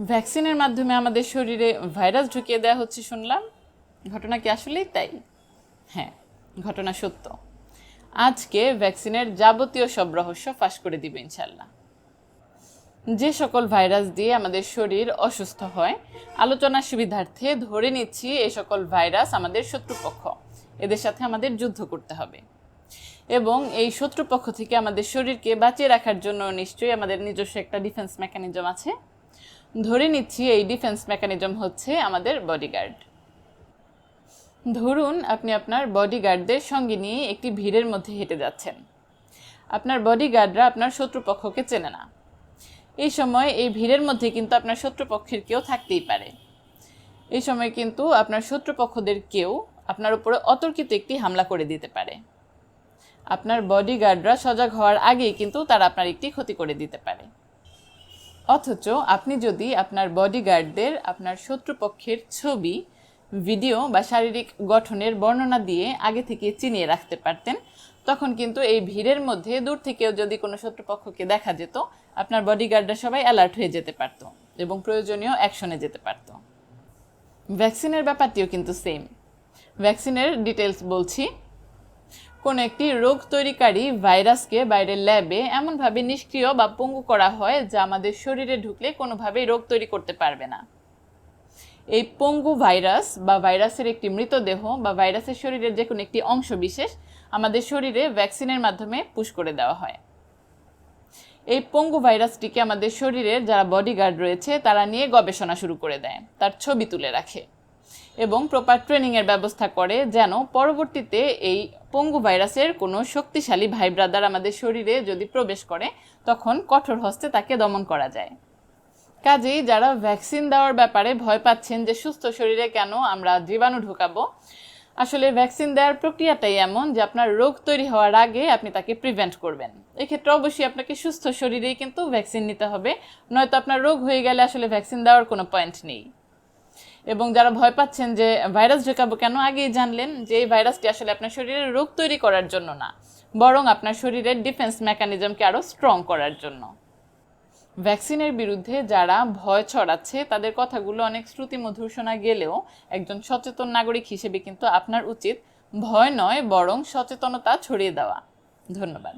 ভ্যাকসিনের মাধ্যমে আমাদের শরীরে ভাইরাস ঢুকিয়ে দেওয়া হচ্ছে শুনলাম। ঘটনা কি আসলেই তাই? হ্যাঁ ঘটনা সত্য। আজকে ভ্যাকসিনের যাবতীয় সব রহস্য ফাঁস করে দিবে ইনশাল্লাহ যে সকল ভাইরাস দিয়ে আমাদের শরীর অসুস্থ হয় আলোচনার সুবিধার্থে ধরে নিচ্ছি এ সকল ভাইরাস আমাদের শত্রুপক্ষ। এদের সাথে আমাদের যুদ্ধ করতে হবে। এবং এই শত্রুপক্ষ থেকে আমাদের শরীরকে বাঁচিয়ে রাখার জন্য নিশ্চয়ই আমাদের নিজস্ব একটা ডিফেন্স মেকানিজম আছে। ধরে নিচ্ছি এই ডিফেন্স মেকানিজম হচ্ছে আমাদের বডিগার্ড ধরুন আপনি আপনার বডিগার্ডদের সঙ্গে নিয়ে একটি ভিড়ের মধ্যে হেঁটে যাচ্ছেন। আপনার বডিগার্ডরা আপনার শত্রুপক্ষকে চেনে না। এই সময় এই ভিড়ের মধ্যে কিন্তু আপনার শত্রুপক্ষের কেউ থাকতেই পারে। এই সময় কিন্তু আপনার শত্রুপক্ষদের কেউ আপনার উপরে অতর্কিত একটি হামলা করে দিতে পারে। আপনার বডিগার্ডরা সজাগ হওয়ার আগেই কিন্তু তারা আপনার একটি ক্ষতি করে দিতে পারে। অথচ আপনি যদি আপনার বডিগার্ডদের আপনার শত্রুপক্ষের ছবি ভিডিও বা শারীরিক গঠনের বর্ণনা দিয়ে আগে থেকে চিনিয়ে রাখতে পারতেন, তখন কিন্তু এই ভিড়ের মধ্যে দূর থেকেও যদি কোনো শত্রুপক্ষকে দেখা যেত, আপনার বডিগার্ডরা সবাই অ্যালার্ট হয়ে যেতে পারত এবং প্রয়োজনীয় অ্যাকশনে যেতে পারত। ভ্যাকসিনের ব্যাপারটিও কিন্তু সেম ভ্যাকসিনের ডিটেলস বলছি। কোনো একটি রোগ তৈরিকারী ভাইরাসকে বাইরের ল্যাবে এমনভাবে নিষ্ক্রিয় বা পঙ্গু করা হয় যা আমাদের শরীরে ঢুকলে কোনোভাবেই রোগ তৈরি করতে পারবে না। এই পঙ্গু ভাইরাস বা ভাইরাসের একটি মৃতদেহ বা ভাইরাসের শরীরের যে কোনো একটি অংশ বিশেষ আমাদের শরীরে ভ্যাকসিনের মাধ্যমে পুশ করে দেওয়া হয়। এই পঙ্গু ভাইরাসটিকে আমাদের শরীরের যারা বডিগার্ড রয়েছে তারা নিয়ে গবেষণা শুরু করে দেয়, তার ছবি তুলে রাখে। এবং প্রপার ট্রেনিংয়ের ব্যবস্থা করে যেন পরবর্তীতে এই পঙ্গু ভাইরাসের কোনো শক্তিশালী ভাই ব্রাদার আমাদের শরীরে যদি প্রবেশ করে, তখন কঠোর হস্তে তাকে দমন করা যায়। কাজেই যারা ভ্যাকসিন দেওয়ার ব্যাপারে ভয় পাচ্ছেন যে সুস্থ শরীরে কেন আমরা জীবাণু ঢুকাবো, আসলে ভ্যাকসিন দেওয়ার প্রক্রিয়াটাই এমন যে আপনার রোগ তৈরি হওয়ার আগে আপনি তাকে প্রিভেন্ট করবেন। এক্ষেত্রে অবশ্যই আপনাকে সুস্থ শরীরেই কিন্তু ভ্যাকসিন নিতে হবে, নয়তো আপনার রোগ হয়ে গেলে আসলে ভ্যাকসিন দেওয়ার কোনো পয়েন্ট নেই। এবং যারা ভয় পাচ্ছেন যে ভাইরাস ঢোকাবো কেন, আগেই জানলেন যে এই ভাইরাসটি আসলে আপনার শরীরে রোগ তৈরি করার জন্য না, বরং আপনার শরীরের ডিফেন্স মেকানিজমকে আরও স্ট্রং করার জন্য। ভ্যাকসিনের বিরুদ্ধে যারা ভয় ছড়াচ্ছে, তাদের কথাগুলো অনেক শ্রুতিমধুর শোনা গেলেও একজন সচেতন নাগরিক হিসেবে কিন্তু আপনার উচিত ভয় নয়, বরং সচেতনতা ছড়িয়ে দেওয়া। ধন্যবাদ।